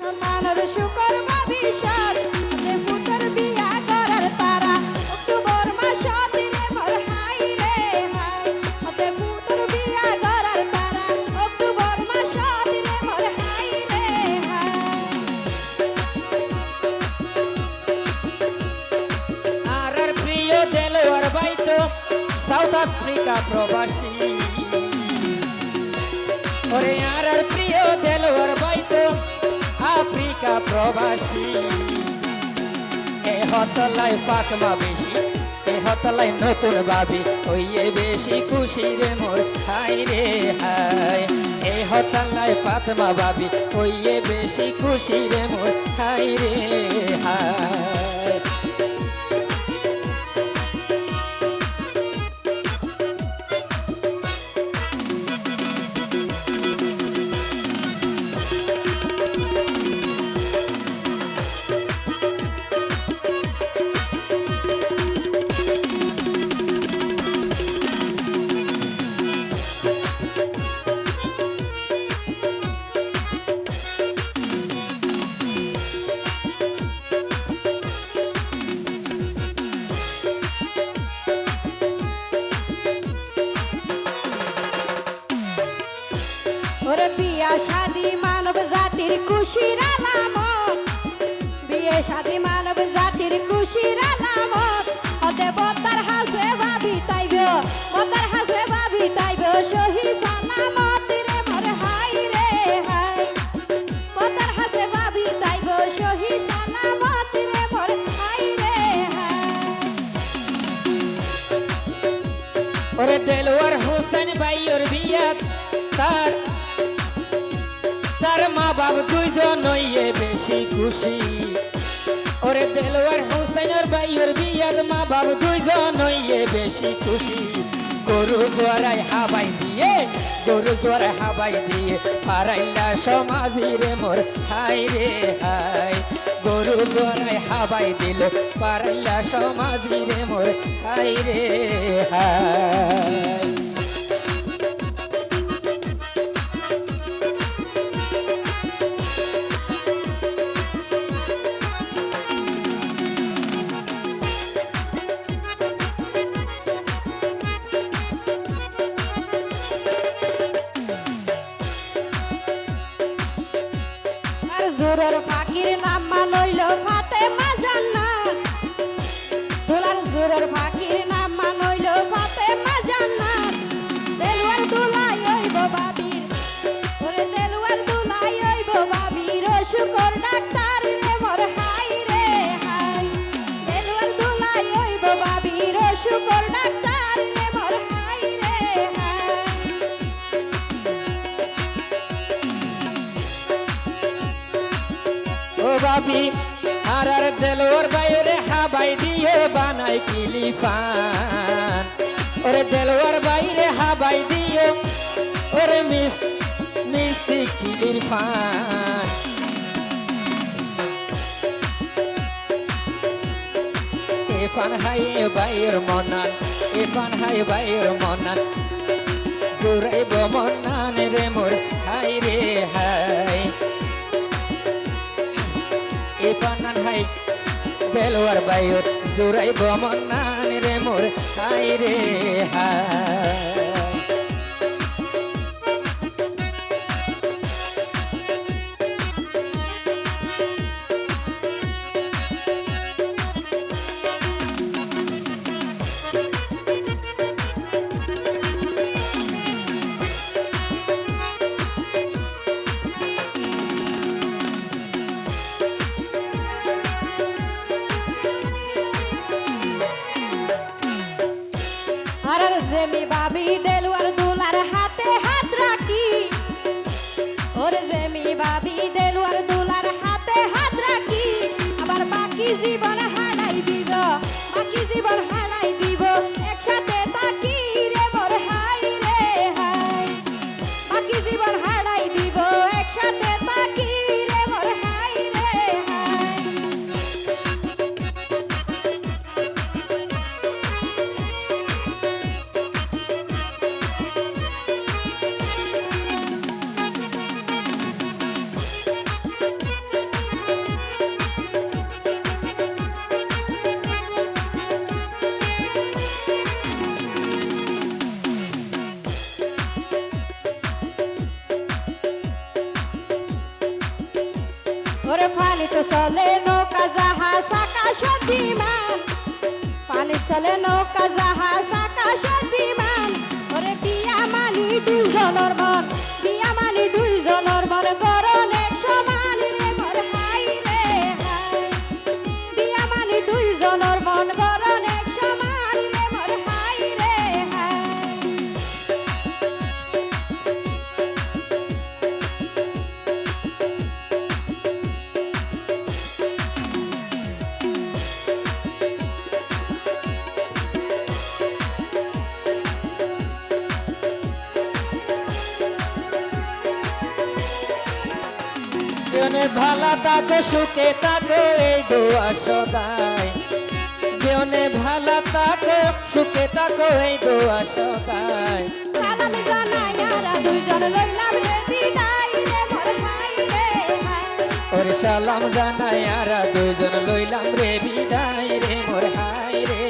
সম্মানের শুকর ভবিষ্যৎ হাতে বিয়া করার তারা অক্টোবর মাস দিনে মোর হাই রে হাই। হাতে ফুটের বিয়া করার তারা অক্টোবর মাস দিনে মোর হাই রে হাই। আর আর প্রিয় দেলোয়ার বাইতো সাউথ আফ্রিকা প্রবাসী। ওরে আর আর প্রিয় দেলোয়ার আফ্রিকা প্রবাসী। এ হতলাই ফাতমা বেশি, এ হতলাই নতুন বাবি হইয়ে বেশি খুশি রে মোর, হাই রে হাই। এ হতলাই ফাতমা বাবি হইয়ে বেশি খুশি রে মোর, হাই রে হাই। ওরে বিয়া শাদি মানব জাতির খুশির আলামত। বিয়ে শাদি মানব জাতির খুশির আলামত। হতে বতার হাসে ভাবি তাইব বতার হাসে ভাবি তাইব সহি সালামত রে মোর হাই রে হাই। বতার হাসে ভাবি তাইব সহি সালামত রে মোর হাই রে হাই। ওরে দেলোয়ার হোসেন ভাই ওর তার তার মা বাপ দুইজন হইয়ে বেশি খুশি। ওরে দেলোয়ার হোসেন ওর ভাই ওর বিয়াত মা বাপ দুইজন হইয়ে বেশি খুশি। গরু জোয়ারাই হাবাই দিয়ে, গরু জোয়ারাই হাবাই দিয়ে পারাইলা সমাজি রে মোর হাই রে হাই গরু জোয়ারাই হাবাই দিল পারাইলা সমাজি রে মোর হাই রে হাই জোরের পাখির নাম বাবি। আর আর দেলোর বাইরে হাবাই দিয়ে বানাই কিলিফান। ওরে দেলোয়ার বাইরে হাবাই দিয়ে ওরে মিস, মিষ্টি কিলির ফান এফান হাই বাইর মনান এফান হাই বাইর মনান। বেলোয়ার বায়ুর জোরাই বমনান রে মোর হাই রে হাই আর জেমি বাবি দেলু ওরে পানি চলে নৌকা জাহাজ আকাশ বিমান পানি চলে নৌকা জাহাজ আকাশ বিমান ওরে বিয়া মানি দুইজনের বিয়নে ভালা তাকে সুখে তাকে এই দোয়া সদাই। বিয়নে ভালা তাকে সুখে তাকে এই দোয়া সদাই। সালাম জানাই আরা দুইজন লইলাম রে বিদায় রে মোর ভাই রে ওরে সালাম জানাই আর দুজন লইলাম রে বিদায় রে মোর হাই রে।